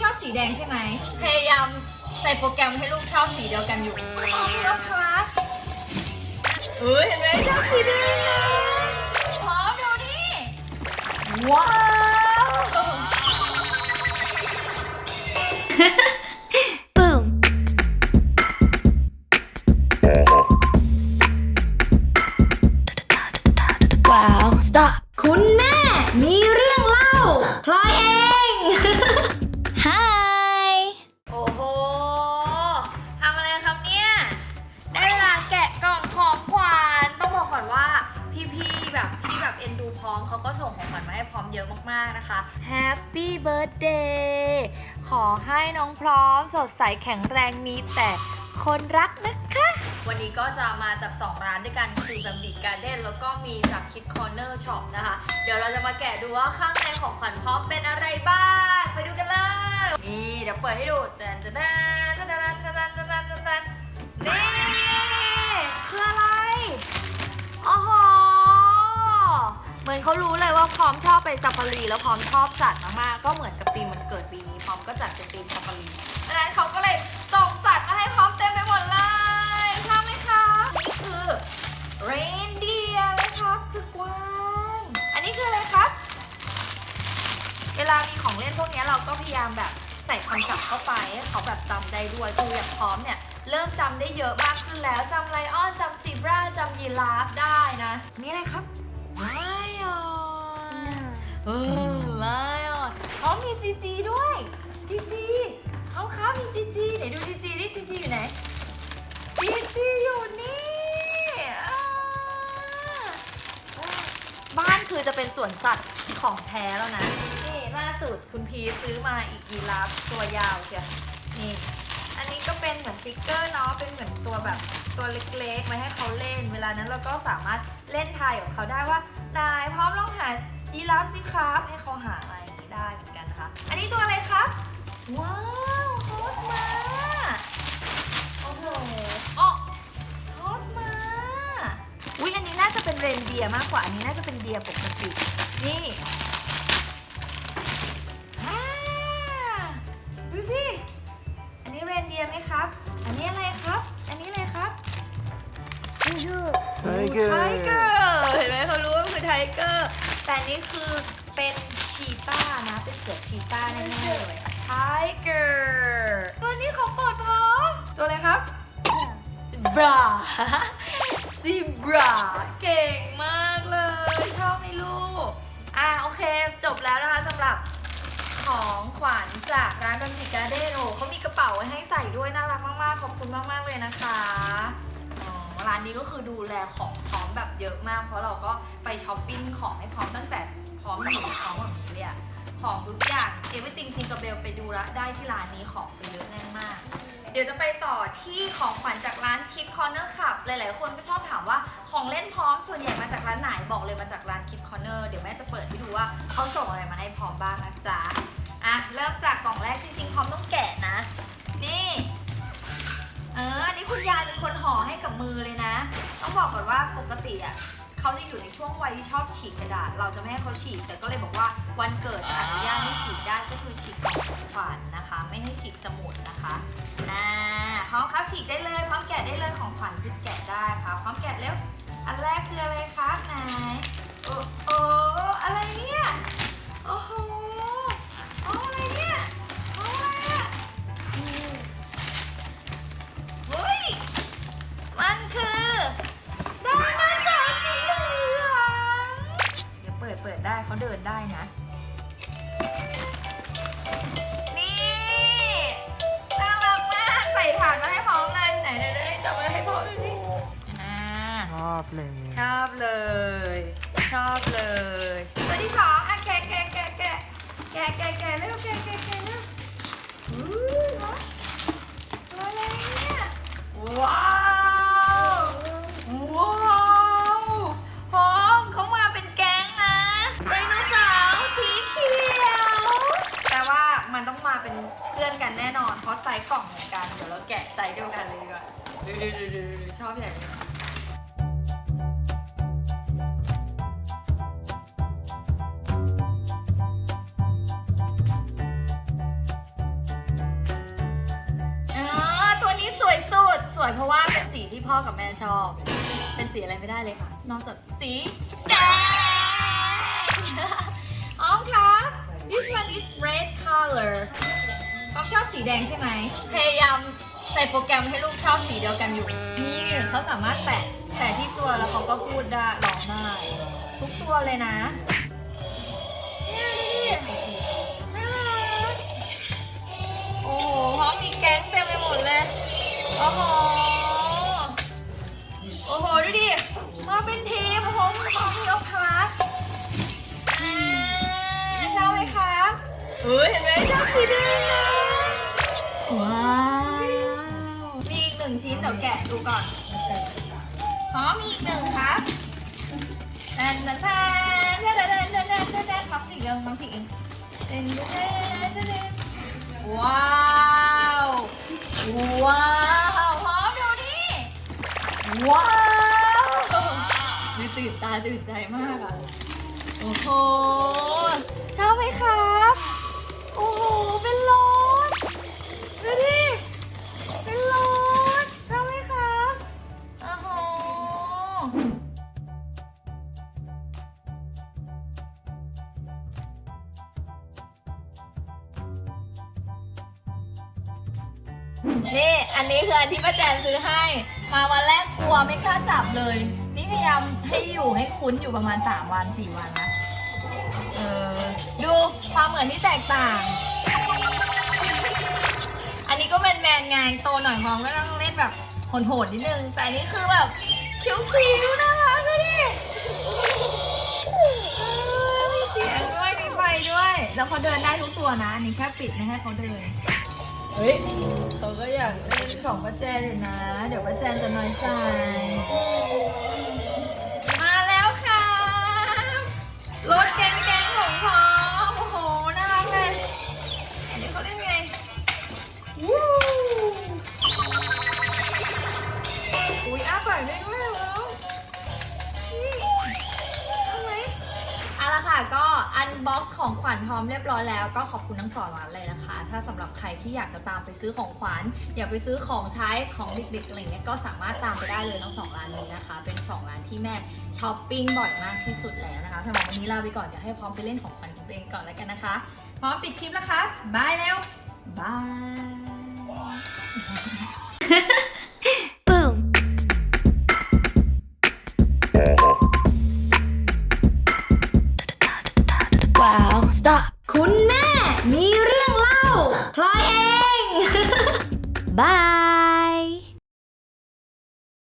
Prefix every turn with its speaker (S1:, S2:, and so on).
S1: ชอบสีแดงใช่ไหม
S2: พยายามใส่โปรแกรมให้ลูกชอบสีเดียวกันอยู่
S1: อ๋อพี่นกคะ
S2: เฮ้ยเห็นไหมชอบสีแดงนะ
S1: พร้อมดูนี่ว้าว
S3: Boom. Wow. Stop.
S1: คุณแข
S2: อให้น้องพร้อม สดใสแข็งแรงมีแต่คนรักนะคะ วันนี้ก็จะมาจาก 2 ร้านด้วยกันคือแบบดิการ์เด้นแล้วก็มีจากคิดคอร์เนอร์ช็อปนะคะ เดี๋ยวเราจะมาแกะดูว่าข้างในของขวัญพร้อมเป็นอะไรบ้าง ไปดูกันเลย นี่เดี๋ยวเปิดให้ดูจันจันจันจันจันจันจันจันจันจันนี่คืออะไรโอ้โหเหมือนเขารู้เลยว่าพร้อมชอบไปซาฟารีแล้วพร้อมชอบสัตว์มากๆก็เหมือนกับธีมันเกิดปีนี้ ก็จัดเป็นธีมซาฟารีดังนั้นเขาก็เลยส่งสัตว์มาให้พร้อมเต็มไปหมดเลยชอบไหมคะนี่คือเรนเดียร์ไหมครับคือกวางอันนี้คืออะไรครับ เวลามีของเล่นพวกเนี้ยเราก็พยายามแบบใส่คำศัพท์เข้าไปให้เขาแบบจำได้ด้วยคืออย่างพร้อมเนี่ยเริ่มจำได้เยอะมากขึ้นแล้วจำไลออนจำซีบราจำยีราฟได้นะ นี่อะไรครับไลออนเออไลออนอ๋อมีจีจีด้วย จีจีเอาครับมีจีจีไหนดูจีจีดิจีจีอยู่ไหนจีจีอยู่นี่อ่าบ้านคือจะเป็นสวนสัตว์ของแท้แล้วนะ นี่ล่าสุดคุณพีซื้อมาอีกยีราฟตัวยาวเชียวนี่ อันนี้ก็เป็นเหมือนติ๊กเกอร์เนาะเป็นเหมือนตัวแบบตัวเล็กๆไว้ให้เขาเล่น เวลานั้นเราก็สามารถเล่นทายกับเขาได้ว่านายพร้อมลองหายีราฟสิครับให้เขาหามาอย่างนี้ได้เหมือนกันนะคะอันนี้ตัวอะไรครับ ว้าวโฮสมาโอ้โหอ๋อโฮสมาอุ้ยอันนี้น่าจะเป็นเรนเดียร์มากกว่า อันนี้น่าจะเป็นเดียร์ปกติ นี่อ่าดูสิ อันนี้เรนเดียร์ไหมครับ อันนี้อะไรครับ อันนี้อะไรครับ ไทเกอร์เห็นไหมเขารู้ว่าคือไทเกอร์ แต่อันนี่คือเป็นชีต้านะ เป็นเสือชีต้าแน่ๆเลย ไทเกอร์ตัวนี้เขาปลดพร้อมตัวอะไรครับบราซีบราเก่งมากเลย ชอบไหมลูก อะโอเค จบแล้วนะคะสำหรับของขวัญจากร้านบันติการ์เด้นโอ้เขามีกระเป๋าไว้ให้ใส่ด้วยน่ารักมากๆ ขอบคุณมากๆเลยนะคะอ๋อร้านนี้ก็คือดูแลของพร้อมแบบเยอะมาก เพราะเราก็ไปช้อปปิ้งของให้พร้อมตั้งแต่พร้อมอยู่พร้อมแบบนี้เลยอะ ของทุกอย่างเอเวอร์ติงทิงกับเบลไปดูและได้ที่ร้านนี้ของไปเยอะแน่นมาก เดี๋ยวจะไปต่อที่ของขวัญจากร้านคิดคอ r เนอร์ขับหลายๆ คนก็ชอบถามว่าของเล่นพร้อมส่วนใหญ่มาจากร้านไหนบอกเลยมาจากร้านคิดคอ r เนอร์เดี๋ยวแม่จะเปิดให้ดูว่าเขาส่งอะไรมาให้พร้อมบ้างนะจ๊ะอะเริ่มจากกล่องแรกจริงๆพร้อมต้องแกะนะ นี่เอออันนี้คุณยายเป็นคนห่อให้กับมือเลยนะ ต้องบอกก่อนว่าปกติอะ เขาจะอยู่ในช่วงวัยที่ชอบฉีกกระดาษ เราจะไม่ให้เขาฉีก แต่ก็เลยบอกว่าวันเกิดอนุญาตให้ฉีกได้ก็คือฉีกกล่องของขวัญนะคะ ไม่ให้ฉีกสมุดนะคะอ่าพร้อมครับฉีกได้เลย พร้อมแกะได้เลยของขวัญคือแกะได้ค่ะ พร้อมแกะเร็ว อันแรกคืออะไรคะ เปิดได้เขาเดินได้นะ นี่น่ารักมากใส่ถาดมาให้พร้อมเลยไหนไหนไหนจับมาให้พร้อมดูสิอ่า
S4: ชอบเลย
S2: ชอบเลย ชอบเลยตัวที่สองอะแกะแกะแกะแกะแกะแกะแกะเร็วแกะแกะแกะเร็วอู้ว้าวตัวอะไรเนี่ยว้าวายกล่องเหมือนกัน เดี๋ยวเราแกะไซส์เดียวกันเลยดีกว่าดูดูดูดูดูชอบอย่างนี้ออตัวนี้สวยสุด สวยเพราะว่าเป็นสีที่พ่อกับแม่ชอบ เป็นสีอะไรไม่ได้เลยค่ะ นอกจากสีแดง อ้อมครับ this one is red color อ้อมชอบสีแดงใช่ไหม พยายามใส่โปรแกรมให้ลูกชอบสีเดียวกันอยู่ นี่เขาสามารถแตะแตะที่ตัวแล้วเขาก็พูดได้ร้องได้ทุกตัวเลยนะเนี่ยดูดิน่ารักโอ้โหพร้อมมีแก๊งเต็มไปหมดเลย โอ้โห โอ้โห ดูดิ มาเป็นทีมพร้อมพร้อมยกคลาสอ่าชอบไหมครับเฮ้ยเห็นไหมชอบสีแดงนะ ว้าว มีอีกหนึ่งชิ้นเดี๋ยวแกะดูก่อนพร้อมมีอีกหนึ่งครับแทนแทนแทนแทนแทนแทนแทนแทนแทนมัมสิกเองมัมสิกเองแทนแทนแทนว้าว ว้าวพร้อมดูนี่ว้าวนี่ตื่นตาตื่นใจมากอะ โอ้โหชอบไหมครับ โอ้โห เป็นรถ อันนี้คืออันที่ป้าแจนซื้อให้ มาวันแรกกลัวไม่กล้าจับเลย นี่พยายามให้อยู่ให้คุ้นอยู่ประมาณ 3 วัน 4 วันนะ เออ ดูความเหมือนที่แตกต่าง อันนี้ก็แมนแมนๆไงโตหน่อยพร้อมก็ต้องเล่นแบบโหดๆนิดนึง แต่อันนี้คือแบบคิ้วคิ้วๆน่ารักเลยดิเออมีเสียงด้วยมีไฟด้วย แล้วเขาเดินได้ทุกตัวนะ อันนี้แค่ปิดไม่ให้เขาเดิน เฮ้ยเขาก็อยากเล่นของป้าแจนเลยนะ เดี๋ยวป้าแจนจะน้อยใจ มาแล้วค่ะรถแก๊งๆของพอมโอ้โห น่ารักเลยอันนี้เขาเล่นไง วู้อุ้ยอ้าปากได้ด้วย ละค่ะ ก็อันบ็อกซ์ของขวัญพร้อมเรียบร้อยแล้ว ก็ขอบคุณทั้งสองร้านเลยนะคะ ถ้าสำหรับใครที่อยากจะตามไปซื้อของขวัญอยากไปซื้อของใช้ของเด็กๆอะไรเงี้ยก็สามารถตามไปได้เลยทั้งสองร้านนี้นะคะ เป็นสองร้านที่แม่ช้อปปิ้งบ่อยมากที่สุดแล้วนะคะสำหรับวันนี้ลาไปก่อนเดี๋ยวให้พร้อมไปเล่นของขวัญของตัวเองก่อนแล้วกันนะคะพร้อมปิดคลิปแล้วคะบายแล้วบาย
S3: Stop.
S1: คุณแม่มีเรื่องเล่าพลอยเอง บาย